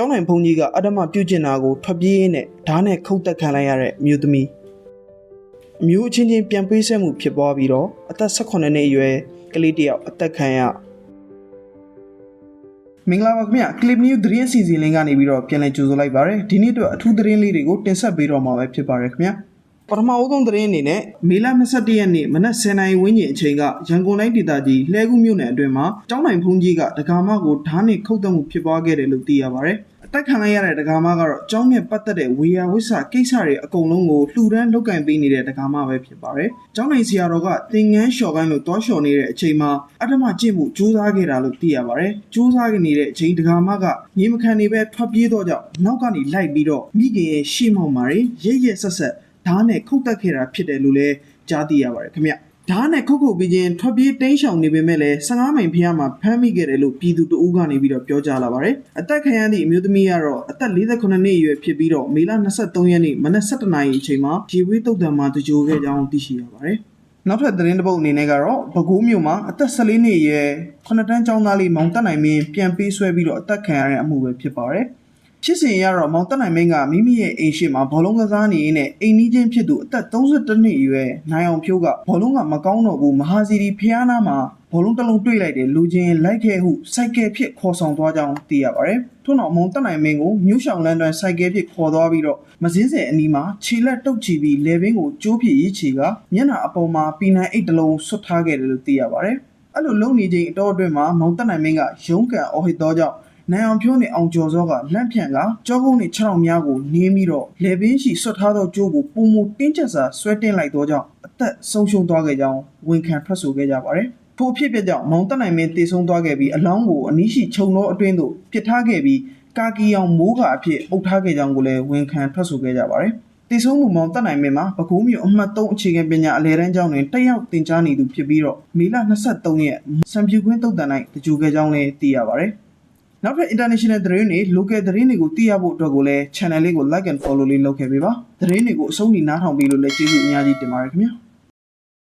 ကျောင်းနိုင်ဘုန်းကြီးကအဓမ္မပြုကျင့်တာကိုထွက်ပြေးရင်းနဲ့ဓာတ်နဲ့ခုတ်တက်ခံလိုက်ရတဲ့အမျိုးသမီးအမျိုးအချင်းချင်းပြန်ပေးဆက်မှုဖြစ်ပွားပြီးတော့အသက်18နှစ်အရွယ်ကလေးတစ်ယောက်အသက်ခံရမင်္ဂလာပါခင်ဗျ clip new သတင်းအစီအစဉ်လေးကနေပြီးတော့ပြန်လည်ကြိုဆိုလိုက်ပါရစေဒီနေ့အတွက်အထူးသတင်းလေးတွေကိုတင်ဆက်ပေးတော့မှာပဲဖြစ်ပါရယ်ခင်ဗျ ပထမအဦးဆုံးသတင်းအနေနဲ့မေလ21ရက်နေ့မနက်10:00နာရီဝန်းကျင်အချိန်ကရန်ကုန်တိုင်းဒေသကြီးလှဲကူးမြို့နယ်အတွင်းမှာကျောင်းနိုင်ဖုန်ကြီးကဒကာမကိုဓာတ်နဲ့ခုတ်တက်မှုဖြစ်ပွားခဲ့တယ်လို့သိရပါရယ်အတက်ခံလိုက်ရတဲ့ဒကာမကတော့ကျောင်းနဲ့ပတ်သက်တဲ့ဝေယဝိဆကိစ္စတွေအကုန်လုံးကိုလှူဒန်းလုပ်ကင်ပေးနေတဲ့ဒကာမပဲဖြစ်ပါတယ်။ကျောင်းနိုင်ဆရာတော်ကသင်ငန်းလျှော်ကိုင်းလို့တွားလျှော်နေတဲ့အချိန်မှာအထမကျင့်မှုစူးစမ်းခဲ့တာလို့သိရပါတယ်။စူးစမ်းနေတဲ့အချိန်ဒကာမကညီမခံနေပဲထွက်ပြေးတော့ကြောင့်နောက်ကနေလိုက်ပြီးတော့မိခင်ရဲ့ရှေ့မောက်မှာရဲရဲဆက်ဆက် ဓာတ်နဲ့ခုတ်တက်ခဲ့တာဖြစ်တယ်လို့လည်းကြားသိရပါတယ်ခင်ဗျ။ဓာတ်နဲ့ခုတ်ခုတ်ပြီးချင်းထွက်ပြေးတိမ်းရှောင်နေပေမဲ့လည်း15မိန်ဖျားမှာဖမ်းမိခဲ့တယ်လို့ပြည်သူတအူးကနေပြီးတော့ပြောကြားလာပါတယ်။အသက်ခံရသည့်အမျိုးသမီးကတော့အသက်48နှစ်အရွယ်ဖြစ်ပြီးတော့မေလ23ရက်နေ့မနက်7:00နာရီအချိန်မှာရေဝေးတုတ်တံမှာတကြိုခဲ့ကြောင်းသိရှိရပါတယ်။နောက်ထပ်သတင်းတစ်ပုဒ်အနေနဲ့ကတော့ပဲခူးမြို့မှာအသက်14နှစ်အရွယ်9တန်းကျောင်းသားလေးမောင်တက်နိုင်မင်းပြန်ပေးဆွဲပြီးတော့အသက်ခံရတဲ့အမှုပဲဖြစ်ပါတယ်။ ဖြစ်စဉ်ရတော့မောင်တက်နိုင်မင်းကမိမိရဲ့အိမ်ရှိမှာဘောလုံးကစားနေရင်းနဲ့အိမ်နီးချင်းဖြစ်သူအသက်32နှစ်အရွယ်နိုင်အောင်ဖြိုးကဘောလုံးကမကောင်းတော့ဘူးမဟာစီရီဖျားနာမှာဘောလုံးတစ်လုံးတွေ့လိုက်တယ်လူချင်းလိုက်ခဲ့ဟုစိုက်ကယ်ဖြစ်ခေါ်ဆောင်သွားကြောင်းသိရပါတယ်။ထို့နောက်မောင်တက်နိုင်မင်းကိုမြို့ရှောင်လန်းတွင်စိုက်ကယ်ဖြစ်ခေါ်သွားပြီးတော့မစင်းစဲအနီးမှာခြေလက်တုပ်ချီပြီးလေဘင်းကိုကျိုးဖြစ်ရေးချီကမျက်နှာအပေါ်မှာပီနန်အိတ်တစ်လုံးဆွတ်ထားခဲ့တယ်လို့သိရပါတယ်။အဲ့လိုလုံနေချိန်အတော်အတွင်းမှာမောင်တက်နိုင်မင်းကရုံးကန်အော်ဟစ်တော့ကြောင့် နိုင်အောင်ဖြိုးနဲ့အောင်ကျော်စောကလန့်ဖြန့်ကကြောကုန်းနဲ့ခြေထောက်များကိုနင်းပြီးတော့လေပင်ရှိဆွတ်ထားသောကြိုးကိုပုံမတင်းကျပ်စွာဆွဲတင်လိုက်သောကြောင့်အသက်ဆုံးရှုံးသွားခဲ့ကြောင်းဝန်ခံထွက်ဆိုခဲ့ကြပါတယ်။ထို့အဖြစ်ပြကြောင့်မောင်တက်နိုင်မင်းတေဆုံးသွားခဲ့ပြီးအလောင်းကိုအနီးရှိခြုံသောအတွင်းသို့ပစ်ထားခဲ့ပြီးကာကီအောင်မိုးကအဖြစ်အုပ်ထားခဲ့ကြောင်းကိုလည်းဝန်ခံထွက်ဆိုခဲ့ကြပါတယ်။တည်ဆုံးမှုမောင်တက်နိုင်မင်းမှာပဲခူးမြို့အမှတ်3အခြေခံပညာအလဲတန်းကျောင်းတွင်တက်ရောက်သင်ကြားနေသူဖြစ်ပြီးတော့မေလ23ရက်စံပြူခွင်းတုတ်တန်၌တကြိုခဲ့ကြောင်းလည်းသိရပါတယ်။ နောက်ထပ် international သတင်းတွေ local သတင်းတွေကိုသိရဖို့အတွက်ကိုလည်း channel လေးကို like and follow လေးလုပ်ခဲ့ပေးပါသတင်းတွေကိုအဆုံးထိနားထောင်ပြီးလို့လည်းကျေးဇူးအများကြီးတင်ပါတယ်ခင်ဗျာ